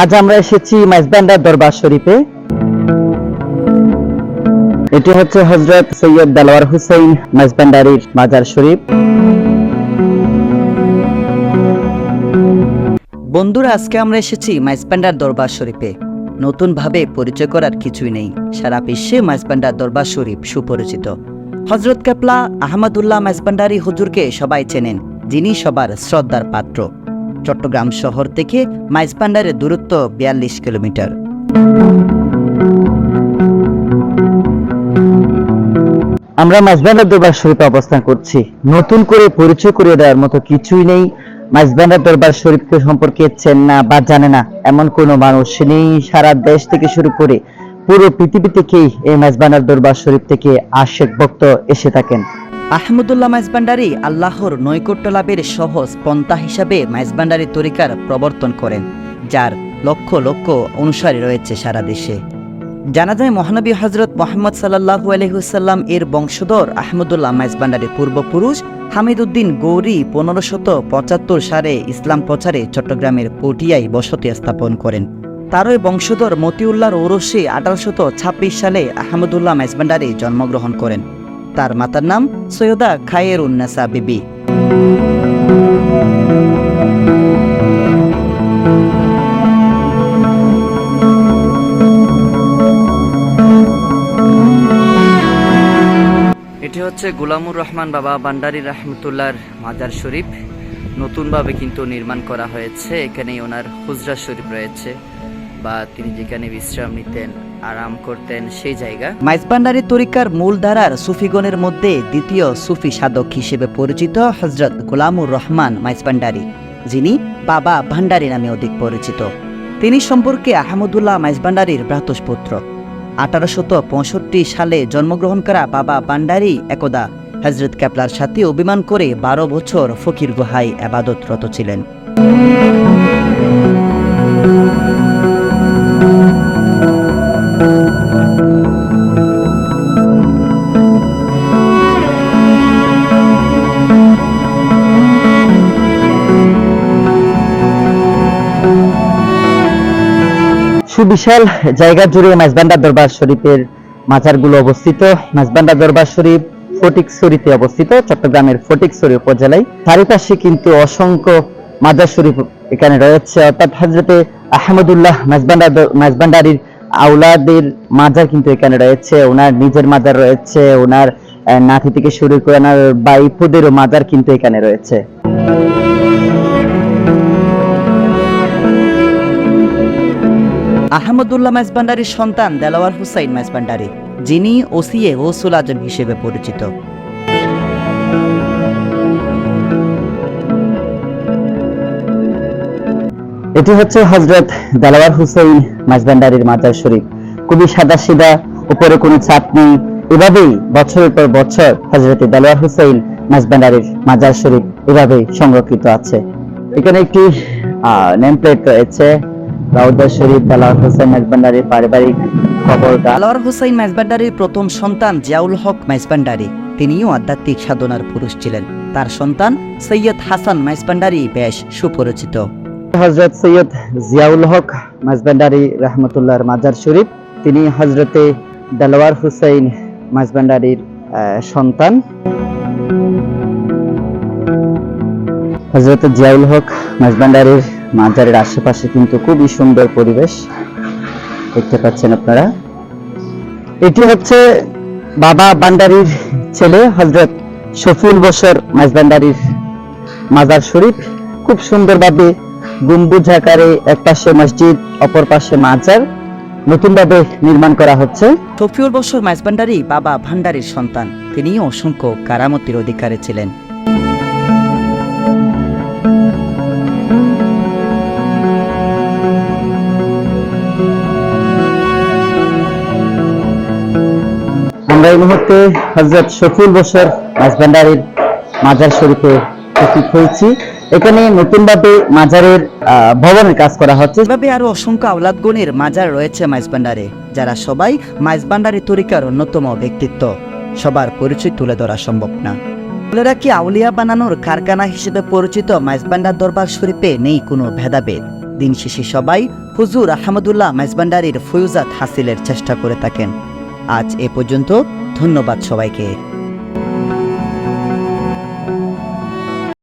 আজ আমরা এসেছি মাইজবান্ডার দরবার শরীফে। এটি হচ্ছে হজরত সৈয়দ দেলোয়ার হুসেইন মাইজবান্ডারির মাজার শরীফ। বন্ধুরা, আজকে আমরা এসেছি মাইসপান্ডার দরবার শরীফে। নতুনভাবে পরিচয় করার কিছুই নেই। সারা বিশ্বে মাইসপান্ডার দরবার শরীফ সুপরিচিত। হজরত কেপলা আহমদুল্লাহ মাইসপান্ডারি হুজুরকে সবাই চেনেন, যিনি সবার শ্রদ্ধার পাত্র। চট্টগ্রাম শহর থেকে মাইসপান্ডারের দূরত্ব বিয়াল্লিশ কিলোমিটার। আমরা মাইজবান্ডার দরবার শরীফে অবস্থান করছি। নতুন করে পরিচয় করিয়ে দেওয়ার মতো কিছুই নেই। মাইজবান্ডার দরবার শরীফকে সম্পর্কে চেন না বা জানে না এমন কোনো মানুষ নেই। সারা দেশ থেকে শুরু করে পুরো পৃথিবী থেকেই এই মাইজবান্ডার দরবার শরীফ থেকে আশেক ভক্ত এসে থাকেন। আহমদুল্লাহ মাইজবান্ডারি আল্লাহর নৈকট্য লাভের সহজ পন্থা হিসাবে মাইজবান্ডারি তরিকার প্রবর্তন করেন, যার লক্ষ লক্ষ অনুসারী রয়েছে সারা দেশে। জানা যায়, মহানবী হজরত মোহাম্মদ সাল্লাহু আলহিহুসাল্লাম এর বংশধর আহমদুল্লাহ মাইজবান্ডারি পূর্বপুরুষ হামিদউদ্দিন গৌরী পনেরো শত পঁচাত্তর সালে ইসলাম প্রচারে চট্টগ্রামের পটিয়ায় বসতি স্থাপন করেন। তারই বংশধর মতিউল্লাহর ওরসে আঠারোশত ছাব্বিশ সালে আহমদুল্লাহ মাইজবান্ডারি জন্মগ্রহণ করেন। তার মাতার নাম সৈয়দা খায়ের উন্নাসা বিবি। এটি হচ্ছে গোলামুর রহমান বাবা বান্ডারি রহমতুল্লাহর মাজার শরীফ। নতুনভাবে কিন্তু নির্মাণ করা হয়েছে। এখানেই ওনার হুজরা শরীফ রয়েছে বা তিনি যেখানে বিশ্রাম নিতেন আরাম করতেন সেই জায়গা। মাইজবান্ডারি তরিকার মূল ধারার সুফিগণের মধ্যে দ্বিতীয় সুফি সাধক হিসেবে পরিচিত হজরত গোলামুর রহমান মাইজবান্ডারি যিনি বাবা ভান্ডারি নামে অধিক পরিচিত। তিনি সম্পর্কে আহমদুল্লাহ মাইজবান্ডারির ভ্রাতুষ্পুত্র। আঠারোশত পঁয়ষট্টি সালে জন্মগ্রহণ করা বাবা বান্ডারি একদা হজরত ক্যাপলার সাথে অভিমান করে বারো বছর ফকির গুহায় আবাদতরত ছিলেন। সুবিশাল জায়গা জুড়ে মাইজবান্ডার দরবার শরীফের মাজারগুলো অবস্থিত। মাইজবান্ডার দরবার শরীফ ফটিকছড়িতে অবস্থিত, চট্টগ্রামের ফটিকছড়ি উপজেলায়। চারিপাশে কিন্তু অসংখ্য মাজার শরীফ এখানে রয়েছে। অর্থাৎ হজরতে আহমদুল্লাহ মাইজবান্ডার মাইজবান্ডারির আউলাদের মাজার কিন্তু এখানে রয়েছে। ওনার নিজের মাজার রয়েছে, ওনার নাতি থেকে শুরু করে ওনার বাইপুদেরও মাজার কিন্তু এখানে রয়েছে। আহমদুল্লাহ মাইজবান্ডারির সন্তান দেলাওয়ার হুসাইন মাইজবান্ডারি যিনি ওসিএ ওসুল আজম হিসেবে পরিচিত। এটি হচ্ছে হজরত দালাওয়ার হুসেইন মাঝবান্ডারির মাজার শরীফ। খুবই সাদা সিধা উপরে কোনো চাপ নেই এভাবেই বছরের পর বছর হজরত দালাওয়ার হুসাইন মাঝবান্ডারির মাজার শরীফ এভাবেই সংরক্ষিত আছে। এখানে একটি নেম প্লেট রয়েছে। রাউদার শরীফ দালাওয়ার হুসেইন মাঝবান্ডারির পারিবারিক দেলাওয়ার প্রথম সন্তান জিয়াউল হক মাইজবান্ডারি তিনিও আধ্যাত্মিক সাধনার পুরুষ ছিলেন। তার সন্তান সৈয়দ হাসান মাইজবান্ডারি বেশ সুপরিচিত। হজরত সৈয়দ জিয়াউল হক মাঝবান্ডারি রহমতুল্লাহর মাজার শরীফ। তিনি হজরতে দেলোয়ার হুসাইন মাঝবান্ডারির সন্তান। হজরত জিয়াউল হক মাঝবান্ডারির মাজারের আশেপাশে কিন্তু খুবই সুন্দর পরিবেশ। দেখতে পাচ্ছেন আপনারা। এটি হচ্ছে বাবা বান্ডারির ছেলে হজরত শফিউল বসর মাঝবান্ডারির মাজার শরীফ। খুব সুন্দরভাবে গম্বুজ আকারে এক পাশে মসজিদ, অপর পাশে মাজার নতুনভাবে নির্মাণ করা হচ্ছে। শফিউল বসর মাইজবান্ডারি বাবা ভান্ডারির সন্তান। তিনি অসংখ্য কারামতির অধিকারী ছিলেন। আমরা এই মুহূর্তে হজরত শফিউল বসর মাঝভান্ডারির মাজার শরীফে উপস্থিত হয়েছি। এখানে নতুনভাবে মাজারের ভবনের কাজ করা হচ্ছে। এভাবে আরও অসংখ্য আওলাদগণের মাজার রয়েছে মাইজবান্ডারে, যারা সবাই মাইজবান্ডারি তরিকার অন্যতম ব্যক্তিত্ব। সবার পরিচয় তুলে ধরা সম্ভব না। বলে রাখি, আউলিয়া বানানোর কারখানা হিসেবে পরিচিত মাইজবান্ডার দরবার শরীফে নেই কোনো ভেদাভেদ। দিন শেষে সবাই হুজুর আহমদুল্লাহ মেজবান্ডারির ফয়ুজাত হাসিলের চেষ্টা করে থাকেন। আজ এ পর্যন্ত ধন্যবাদ সবাইকে।